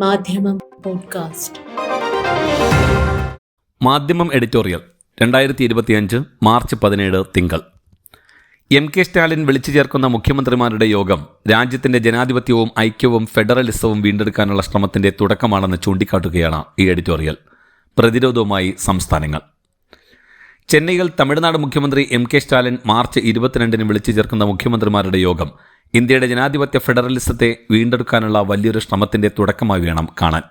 മാധ്യമം പോഡ്കാസ്റ്റ്. മാധ്യമം എഡിറ്റോറിയൽ രണ്ടായിരത്തി ഇരുപത്തിയഞ്ച് മാർച്ച് പതിനേഴ് തിങ്കൾ. എം കെ സ്റ്റാലിൻ വിളിച്ചു ചേർക്കുന്ന മുഖ്യമന്ത്രിമാരുടെ യോഗം രാജ്യത്തിന്റെ ജനാധിപത്യവും ഐക്യവും ഫെഡറലിസവും വീണ്ടെടുക്കാനുള്ള ശ്രമത്തിന്റെ തുടക്കമാണെന്ന് ചൂണ്ടിക്കാട്ടുകയാണ് ഈ എഡിറ്റോറിയൽ പ്രതിരോധവുമായി സംസ്ഥാനങ്ങൾ. ചെന്നൈയിൽ തമിഴ്നാട് മുഖ്യമന്ത്രി എം കെ സ്റ്റാലിൻ മാർച്ച് ഇരുപത്തിരണ്ടിന് വിളിച്ചു ചേർക്കുന്ന മുഖ്യമന്ത്രിമാരുടെ യോഗം ഇന്ത്യയുടെ ജനാധിപത്യ ഫെഡറലിസത്തെ വീണ്ടെടുക്കാനുള്ള വലിയൊരു ശ്രമത്തിന്റെ തുടക്കമായി വേണം കാണാൻ.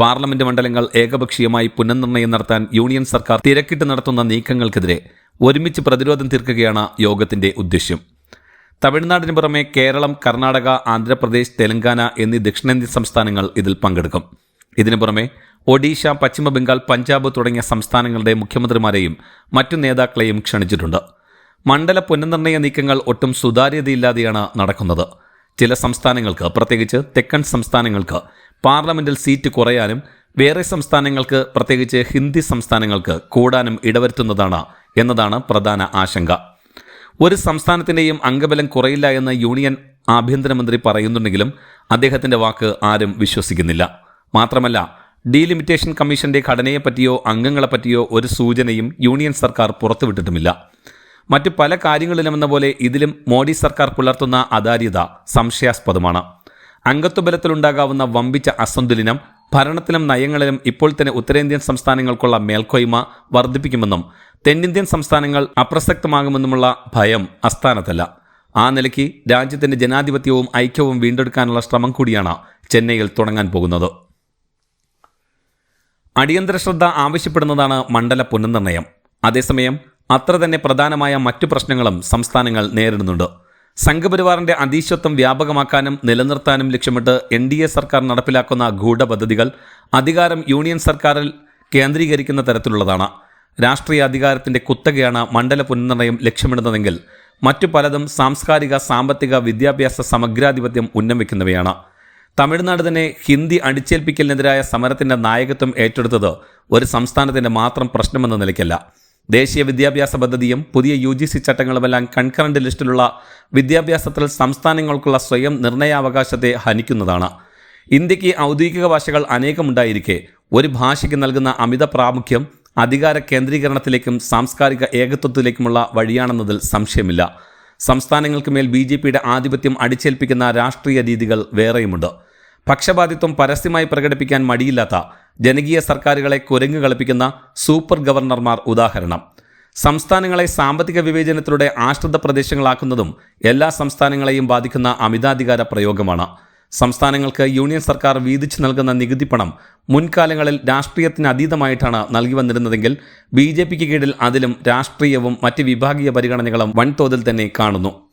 പാർലമെന്റ് മണ്ഡലങ്ങൾ ഏകപക്ഷീയമായി പുനർനിർണയം നടത്താൻ യൂണിയൻ സർക്കാർ തിരക്കിട്ട് നടത്തുന്ന നീക്കങ്ങൾക്കെതിരെ ഒരുമിച്ച് പ്രതിരോധം തീർക്കുകയാണ് യോഗത്തിന്റെ ഉദ്ദേശ്യം. തമിഴ്നാടിന് പുറമെ കേരളം കർണാടക ആന്ധ്രാപ്രദേശ് തെലങ്കാന എന്നീ ദക്ഷിണേന്ത്യൻ സംസ്ഥാനങ്ങൾ ഇതിൽ പങ്കെടുക്കും. ഇതിനു പുറമെ ഒഡീഷ പശ്ചിമ ബംഗാൾ പഞ്ചാബ് തുടങ്ങിയ സംസ്ഥാനങ്ങളുടെ മുഖ്യമന്ത്രിമാരെയും മറ്റു നേതാക്കളെയും ക്ഷണിച്ചിട്ടുണ്ട്. മണ്ഡല പുനർനിർണയ നീക്കങ്ങൾ ഒട്ടും സുതാര്യതയില്ലാതെയാണ് നടക്കുന്നത്. ചില സംസ്ഥാനങ്ങൾക്ക് പ്രത്യേകിച്ച് തെക്കൻ സംസ്ഥാനങ്ങൾക്ക് പാർലമെന്റിൽ സീറ്റ് കുറയാനും വേറെ സംസ്ഥാനങ്ങൾക്ക് പ്രത്യേകിച്ച് ഹിന്ദി സംസ്ഥാനങ്ങൾക്ക് കൂടാനും ഇടവരുത്തുന്നതാണ് എന്നതാണ് പ്രധാന ആശങ്ക. ഒരു സംസ്ഥാനത്തിന്റെയും അംഗബലം കുറയില്ല എന്ന് യൂണിയൻ ആഭ്യന്തരമന്ത്രി പറയുന്നുണ്ടെങ്കിലും അദ്ദേഹത്തിന്റെ വാക്ക് ആരും വിശ്വസിക്കുന്നില്ല. മാത്രമല്ല ഡീലിമിറ്റേഷൻ കമ്മീഷന്റെ ഘടനയെപ്പറ്റിയോ അംഗങ്ങളെപ്പറ്റിയോ ഒരു സൂചനയും യൂണിയൻ സർക്കാർ പുറത്തുവിട്ടിട്ടുമില്ല. മറ്റു പല കാര്യങ്ങളിലുമെന്ന പോലെ ഇതിലും മോഡി സർക്കാർ പുലർത്തുന്ന അതാര്യത സംശയാസ്പദമാണ്. അംഗത്വബലത്തിലുണ്ടാകാവുന്ന വമ്പിച്ച അസന്തുലിനം ഭരണത്തിലും നയങ്ങളിലും ഇപ്പോൾ തന്നെ ഉത്തരേന്ത്യൻ സംസ്ഥാനങ്ങൾക്കുള്ള മേൽക്കോയ്മ വർദ്ധിപ്പിക്കുമെന്നും തെന്നിന്ത്യൻ സംസ്ഥാനങ്ങൾ അപ്രസക്തമാകുമെന്നുമുള്ള ഭയം അസ്ഥാനത്തല്ല ആ നിലയ്ക്ക് രാജ്യത്തിന്റെ ജനാധിപത്യവും ഐക്യവും വീണ്ടെടുക്കാനുള്ള ശ്രമം കൂടിയാണ് ചെന്നൈയിൽ തുടങ്ങാൻ പോകുന്നത്. അടിയന്തര ശ്രദ്ധ ആവശ്യപ്പെടുന്നതാണ് മണ്ഡല പുനർനിർണയം. അതേസമയം അത്ര തന്നെ പ്രധാനമായ മറ്റു പ്രശ്നങ്ങളും സംസ്ഥാനങ്ങൾ നേരിടുന്നുണ്ട്. സംഘപരിവാറിന്റെ അതീശത്വം വ്യാപകമാക്കാനും നിലനിർത്താനും ലക്ഷ്യമിട്ട് എൻ ഡി എ സർക്കാർ നടപ്പിലാക്കുന്ന ഗൂഢപദ്ധതികൾ അധികാരം യൂണിയൻ സർക്കാരിൽ കേന്ദ്രീകരിക്കുന്ന തരത്തിലുള്ളതാണ്. രാഷ്ട്രീയ അധികാരത്തിന്റെ കുത്തകയാണ് മണ്ഡല പുനർനിർണയം ലക്ഷ്യമിടുന്നതെങ്കിൽ മറ്റു പലതും സാംസ്കാരിക സാമ്പത്തിക വിദ്യാഭ്യാസ സമഗ്രാധിപത്യം ഉന്നം വയ്ക്കുന്നവയാണ്. തമിഴ്നാട് തന്നെ ഹിന്ദി അടിച്ചേൽപ്പിക്കലിനെതിരായ സമരത്തിന്റെ നായകത്വം ഏറ്റെടുത്തത് ഒരു സംസ്ഥാനത്തിന്റെ മാത്രം പ്രശ്നമെന്ന നിലയ്ക്കല്ല. ദേശീയ വിദ്യാഭ്യാസ പദ്ധതിയും പുതിയ യു ജി സി ചട്ടങ്ങളുമെല്ലാം കൺകറന്റ് ലിസ്റ്റിലുള്ള വിദ്യാഭ്യാസത്തിൽ സംസ്ഥാനങ്ങൾക്കുള്ള സ്വയം നിർണയാവകാശത്തെ ഹനിക്കുന്നതാണ്. ഇന്ത്യയ്ക്ക് ഔദ്യോഗിക ഭാഷകൾ അനേകമുണ്ടായിരിക്കെ. ഒരു ഭാഷയ്ക്ക് നൽകുന്ന അമിത പ്രാമുഖ്യം അധികാര കേന്ദ്രീകരണത്തിലേക്കും സാംസ്കാരിക ഏകത്വത്തിലേക്കുമുള്ള വഴിയാണെന്നതിൽ സംശയമില്ല. സംസ്ഥാനങ്ങൾക്ക് മേൽ ബി ജെ പിയുടെ ആധിപത്യം അടിച്ചേൽപ്പിക്കുന്ന രാഷ്ട്രീയ രീതികൾ വേറെയുമുണ്ട്. പക്ഷപാതിത്വം പരസ്യമായി പ്രകടിപ്പിക്കാൻ മടിയില്ലാത്ത ജനകീയ സർക്കാരുകളെ കുരങ്ങു കളിപ്പിക്കുന്ന സൂപ്പർ ഗവർണർമാർ ഉദാഹരണം. സംസ്ഥാനങ്ങളെ സാമ്പത്തിക വിവേചനത്തിലൂടെ ആശ്രിത പ്രദേശങ്ങളാക്കുന്നതും എല്ലാ സംസ്ഥാനങ്ങളെയും ബാധിക്കുന്ന അമിതാധികാര പ്രയോഗമാണ്. സംസ്ഥാനങ്ങൾക്ക് യൂണിയൻ സർക്കാർ വീതിച്ചു നൽകുന്ന നികുതി പണം മുൻകാലങ്ങളിൽ രാഷ്ട്രീയത്തിന് അതീതമായിട്ടാണ് നൽകി വന്നിരുന്നതെങ്കിൽ ബി ജെ പിക്ക് കീഴിൽ അതിലും രാഷ്ട്രീയവും മറ്റ് വിഭാഗീയ പരിഗണനകളും വൻതോതിൽ തന്നെ കാണുന്നു.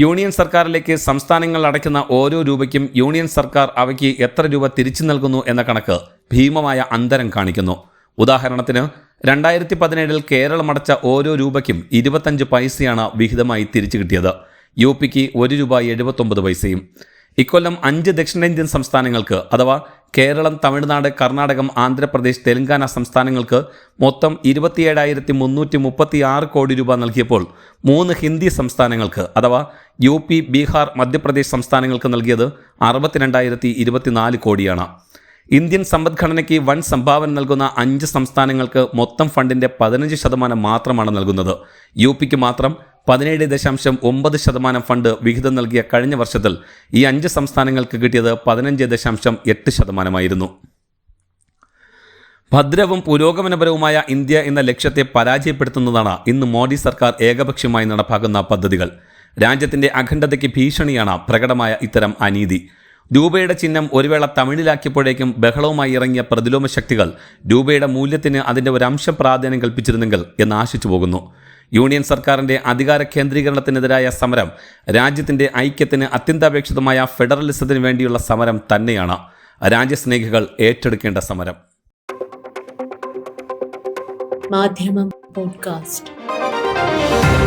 യൂണിയൻ സർക്കാരിലേക്ക് സംസ്ഥാനങ്ങൾ അടയ്ക്കുന്ന ഓരോ രൂപയ്ക്കും യൂണിയൻ സർക്കാർ അവയ്ക്ക് എത്ര രൂപ തിരിച്ചു നൽകുന്നു എന്ന കണക്ക് ഭീമമായ അന്തരം കാണിക്കുന്നു. ഉദാഹരണത്തിന് രണ്ടായിരത്തി പതിനേഴിൽ കേരളം അടച്ച ഓരോ രൂപയ്ക്കും ഇരുപത്തഞ്ച് പൈസയാണ് വിഹിതമായി തിരിച്ചു കിട്ടിയത്. യു പിക്ക് ഒരു രൂപ എഴുപത്തൊമ്പത് പൈസയും ഇക്കൊല്ലം അഞ്ച് ദക്ഷിണേന്ത്യൻ സംസ്ഥാനങ്ങൾക്ക് അഥവാ കേരളം തമിഴ്നാട് കർണാടകം ആന്ധ്രാപ്രദേശ് തെലങ്കാന സംസ്ഥാനങ്ങൾക്ക് മൊത്തം ഇരുപത്തിയേഴായിരത്തി മുന്നൂറ്റി മുപ്പത്തി ആറ് കോടി രൂപ നൽകിയപ്പോൾ മൂന്ന് ഹിന്ദി സംസ്ഥാനങ്ങൾക്ക് അഥവാ യു പി ബീഹാർ മധ്യപ്രദേശ് സംസ്ഥാനങ്ങൾക്ക് നൽകിയത് അറുപത്തിരണ്ടായിരത്തി ഇരുപത്തിനാല് കോടിയാണ്. ഇന്ത്യൻ സമ്പദ്ഘടനയ്ക്ക് വൻ സംഭാവന നൽകുന്ന അഞ്ച് സംസ്ഥാനങ്ങൾക്ക് മൊത്തം ഫണ്ടിന്റെ പതിനഞ്ച് ശതമാനം മാത്രമാണ് നൽകുന്നത്. യു പിക്ക് മാത്രം പതിനേഴ് ദശാംശം ഒമ്പത് ശതമാനം ഫണ്ട് വിഹിതം നൽകിയ കഴിഞ്ഞ വർഷത്തിൽ ഈ അഞ്ച് സംസ്ഥാനങ്ങൾക്ക് കിട്ടിയത് പതിനഞ്ച് ദശാംശം എട്ട് ശതമാനമായിരുന്നു. ഭദ്രവും പുരോഗമനപരവുമായ ഇന്ത്യ എന്ന ലക്ഷ്യത്തെ പരാജയപ്പെടുത്തുന്നതാണ് ഇന്ന് മോദി സർക്കാർ ഏകപക്ഷീയമായി നടപ്പാക്കുന്ന പദ്ധതികൾ. രാജ്യത്തിന്റെ അഖണ്ഡതയ്ക്ക് ഭീഷണിയാണ് പ്രകടമായ ഇത്തരം അനീതി. രൂപയുടെ ചിഹ്നം ഒരുവേള തമിഴിലാക്കിയപ്പോഴേക്കും ബഹളവുമായി ഇറങ്ങിയ പ്രതിലോമ ശക്തികൾ രൂപയുടെ മൂല്യത്തിന് അതിന്റെ ഒരു അംശം പ്രാധാന്യം കൽപ്പിച്ചിരുന്നെങ്കിൽ എന്ന് ആശിച്ചു പോകുന്നു യൂണിയൻ സർക്കാരിന്റെ അധികാര കേന്ദ്രീകരണത്തിനെതിരായ സമരം രാജ്യത്തിന്റെ ഐക്യത്തിന് അത്യന്താപേക്ഷിതമായ ഫെഡറലിസത്തിന് വേണ്ടിയുള്ള സമരം തന്നെയാണ് രാജ്യസ്നേഹികൾ ഏറ്റെടുക്കേണ്ട സമരം. മാധ്യമം പോഡ്കാസ്റ്റ്.